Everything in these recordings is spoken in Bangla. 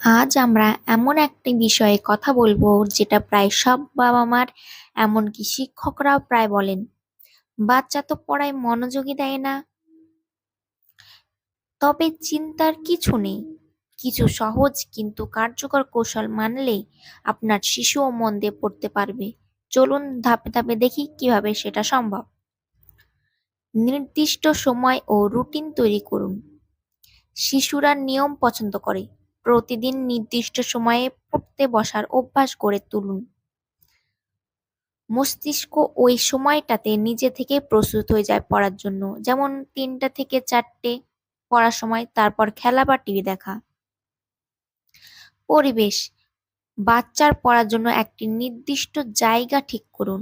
আজ আমরা এমন একটি বিষয়ে কথা বলব যেটা প্রায় সব বাবা-মার এমনকি শিক্ষকরাও প্রায় বলেন, বাচ্চা তো পড়ায় মনোযোগী দেয় না। তবে চিন্তার কিছু নেই, কিছু সহজ কিন্তু কার্যকর কৌশল মানলেই আপনার শিশুও মন দিয়ে পড়তে পারবে। চলুন ধাপে ধাপে দেখি কীভাবে সেটা সম্ভব। নির্দিষ্ট সময় ও রুটিন তৈরি করুন। শিশুরা নিয়ম পছন্দ করে, প্রতিদিন নির্দিষ্ট সময়ে পড়তে বসার অভ্যাস গড়ে তুলুন। মস্তিষ্ক ওই সময়টাতে নিজে থেকে প্রস্তুত হয়ে যায় পড়ার জন্য, যেমন তিনটা থেকে চারটে পড়ার সময়, তারপর খেলা বা টিভি দেখা। পরিবেশ বাচ্চার পড়ার জন্য একটি নির্দিষ্ট জায়গা ঠিক করুন,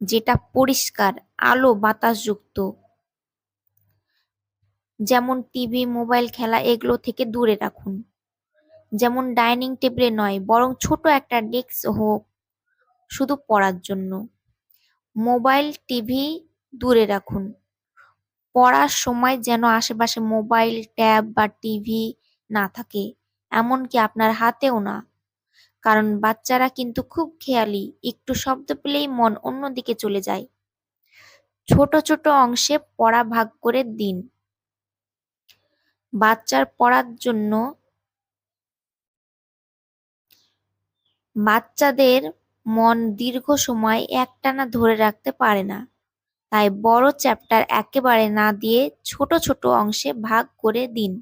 যেটা পরিষ্কার, আলো বাতাসযুক্ত। যেমন টিভি, মোবাইল খেলা এগুলো থেকে দূরে রাখুন। যেমন ডাইনিং টেবিলে নয়, বরং ছোট একটা ডেস্ক হোক শুধু পড়ার জন্য। মোবাইল, টিভি দূরে রাখুন। পড়ার সময় যেন আশেপাশে মোবাইল, ট্যাব বা টিভি না থাকে, এমনকি আপনার হাতেও না। কারণ বাচ্চারা কিন্তু খুব খেয়ালি, একটু শব্দ পেলেই মন অন্যদিকে চলে যায়। ছোট ছোট অংশে পড়া ভাগ করে দিন। বাচ্চার পড়ার জন্য বাচ্চাদের মন দীর্ঘ সময় একটানা ধরে রাখতে পারে না, তাই বড় চ্যাপ্টার একেবারে না দিয়ে ছোট ছোট অংশে ভাগ করে দিন।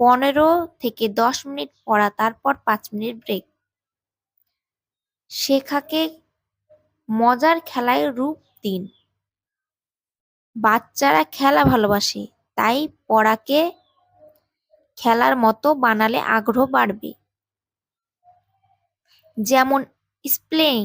পনেরো থেকে দশ মিনিট পড়া তারপর পাঁচ মিনিট ব্রেক। শেখাকে মজার খেলায় রূপ দিন। বাচ্চারা খেলা ভালোবাসে, তাই পড়াকে খেলার মতো বানালে আগ্রহ বাড়বে। যেমন স্প্লেইং